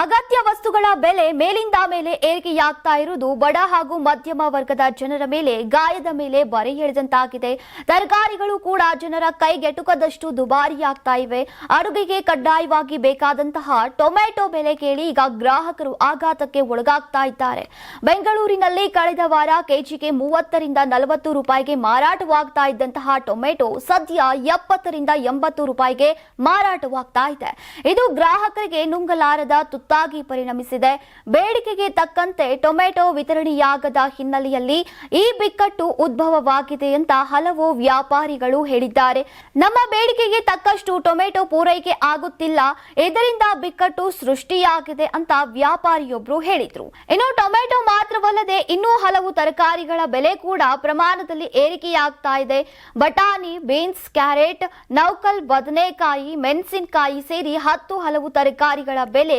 ಅಗತ್ಯ ವಸ್ತುಗಳ ಬೆಲೆ ಮೇಲಿಂದ ಮೇಲೆ ಏರಿಕೆಯಾಗ್ತಾ ಇರುವುದು ಬಡ ಹಾಗೂ ಮಧ್ಯಮ ವರ್ಗದ ಜನರ ಮೇಲೆ ಗಾಯದ ಮೇಲೆ ಬರೆ ಎಳೆದಂತಾಗಿದೆ. ತರಕಾರಿಗಳು ಕೂಡ ಜನರ ಕೈಗೆಟುಕದಷ್ಟು ದುಬಾರಿಯಾಗ್ತಾ ಇವೆ. ಅಡುಗೆಗೆ ಕಡ್ಡಾಯವಾಗಿ ಬೇಕಾದಂತಹ ಟೊಮೆಟೊ ಬೆಲೆ ಕೇಳಿ ಈಗ ಗ್ರಾಹಕರು ಆಘಾತಕ್ಕೆ ಒಳಗಾಗ್ತಾ ಇದ್ದಾರೆ. ಬೆಂಗಳೂರಿನಲ್ಲಿ ಕಳೆದ ವಾರ ಕೆಜಿಗೆ ಮೂವತ್ತರಿಂದ ನಲವತ್ತು ರೂಪಾಯಿಗೆ ಮಾರಾಟವಾಗ್ತಾ ಇದ್ದಂತಹ ಟೊಮೆಟೊ ಸದ್ಯ ಎಪ್ಪತ್ತರಿಂದ ಎಂಬತ್ತು ರೂಪಾಯಿಗೆ ಮಾರಾಟವಾಗ್ತಾ ಇದೆ. ಇದು ಗ್ರಾಹಕರಿಗೆ ನುಂಗಲಾರದ ತುತ್ತಾಗಿ ಪರಿಣಮಿಸಿದೆ. ಬೇಡಿಕೆಗೆ ತಕ್ಕಂತೆ ಟೊಮೆಟೊ ವಿತರಣೆಯಾಗದ ಹಿನ್ನೆಲೆಯಲ್ಲಿ ಈ ಬಿಕ್ಕಟ್ಟು ಉದ್ಭವವಾಗಿದೆ ಅಂತ ಹಲವು ವ್ಯಾಪಾರಿಗಳು ಹೇಳಿದ್ದಾರೆ. ನಮ್ಮ ಬೇಡಿಕೆಗೆ ತಕ್ಕಷ್ಟು ಟೊಮೆಟೊ ಪೂರೈಕೆ ಆಗುತ್ತಿಲ್ಲ. ಇದರಿಂದ ಬಿಕ್ಕಟ್ಟು ಸೃಷ್ಟಿಯಾಗಿದೆ ಅಂತ ವ್ಯಾಪಾರಿಯೊಬ್ರು ಹೇಳಿದ್ರು. ಇನ್ನು ಟೊಮೆಟೊ ಮಾತ್ರವಲ್ಲದೆ ಇನ್ನೂ ಹಲವು ತರಕಾರಿಗಳ ಬೆಲೆ ಕೂಡ ಪ್ರಮಾಣದಲ್ಲಿ ಏರಿಕೆಯಾಗ್ತಾ ಇದೆ. ಬಟಾಣಿ, ಬೀನ್ಸ್, ಕ್ಯಾರೆಟ್, ನೌಕಲ್, ಬದನೆಕಾಯಿ, ಮೆಣಸಿನಕಾಯಿ ಸೇರಿ ಹತ್ತು ಹಲವು ತರಕಾರಿಗಳ ಬೆಲೆ